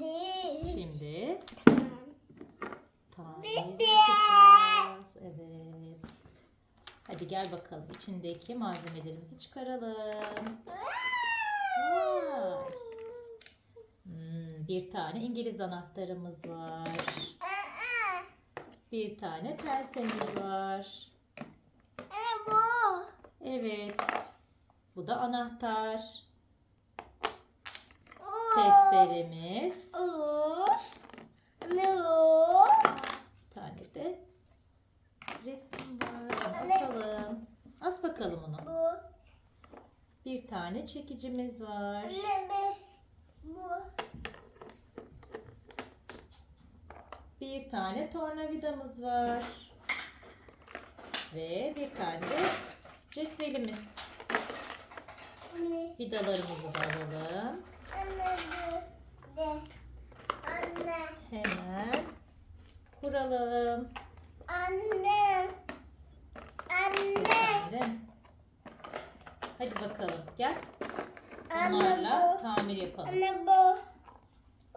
Değil. Şimdi tamir Bitti. yapacağız. Evet. Hadi gel bakalım. İçindeki malzemelerimizi çıkaralım. Vay. Hmm, bir tane İngiliz anahtarımız var. Bir tane pensemiz var. Evet. Bu da anahtar. Testeremiz. Bir tane de resim var. Asalım. As bakalım onu. Bu. Bir tane çekicimiz var. Bir tane tornavidamız var. Ve bir tane de cetvelimiz. Vidalarımızı da alalım. Anne. Hemen kuralım. Anne. Anne. Efendim. Hadi bakalım gel. Anne Bunlarla bu. tamir yapalım. Anne bu.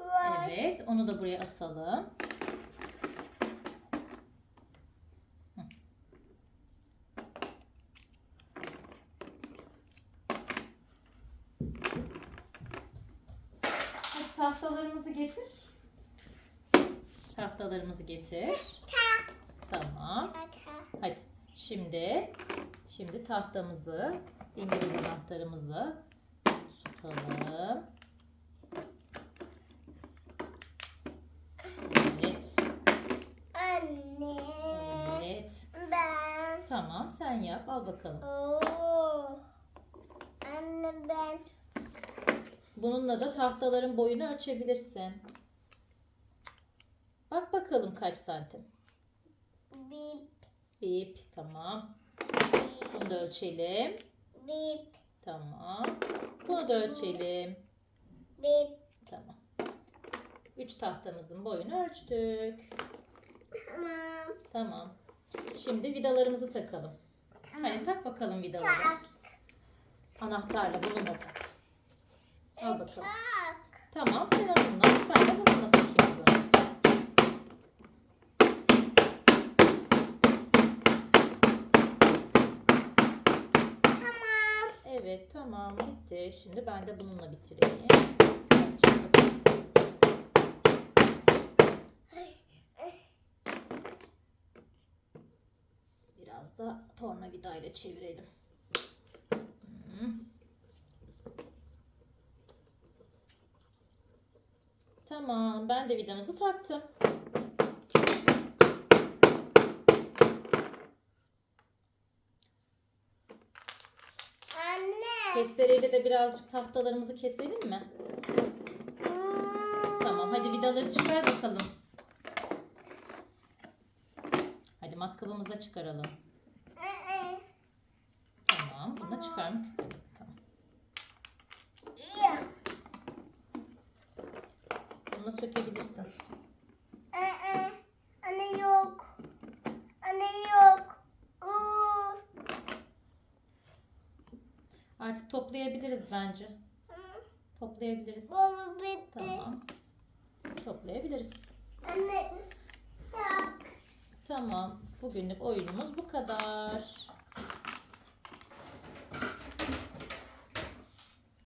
Vay. Evet, onu da buraya asalım. Tahtalarımızı getir. Tahtalarımızı getir. Tamam. Hadi. Şimdi şimdi tahtamızı İngiliz anahtarımızla tutalım. Evet. Anne. Evet. Ben. Tamam sen yap. Al bakalım. Oo. Anne ben. Bununla da tahtaların boyunu ölçebilirsin. Bak bakalım kaç santim. Bip. Bip. Tamam. Bunu da ölçelim. Bip. Tamam. Bunu da ölçelim. Bip. Tamam. Üç tahtamızın boyunu ölçtük. Tamam. Tamam. Şimdi vidalarımızı takalım. Hadi tak bakalım vidaları. Tak. Anahtarla bununla tak. Al bakalım. Tamam sen onunla. Ben de bununla zaman. Tamam. Evet tamam bitti. Şimdi ben de bununla bitireyim. Biraz da tornavidayla çevirelim. Ben de vidamızı taktım. Anne. Testereyle de birazcık tahtalarımızı keselim mi? Tamam hadi vidaları çıkar bakalım. Hadi matkabımızı da çıkaralım. Ee, Tamam bunu çıkarmak istedim. Tamam. ya. Da sökebilirsin. Ee, Anne yok. Anne yok. Oo. Artık toplayabiliriz bence. Toplayabiliriz. Baba bitti. Tamam. Toplayabiliriz. Anne. Tak. Tamam. Bugünlük oyunumuz bu kadar.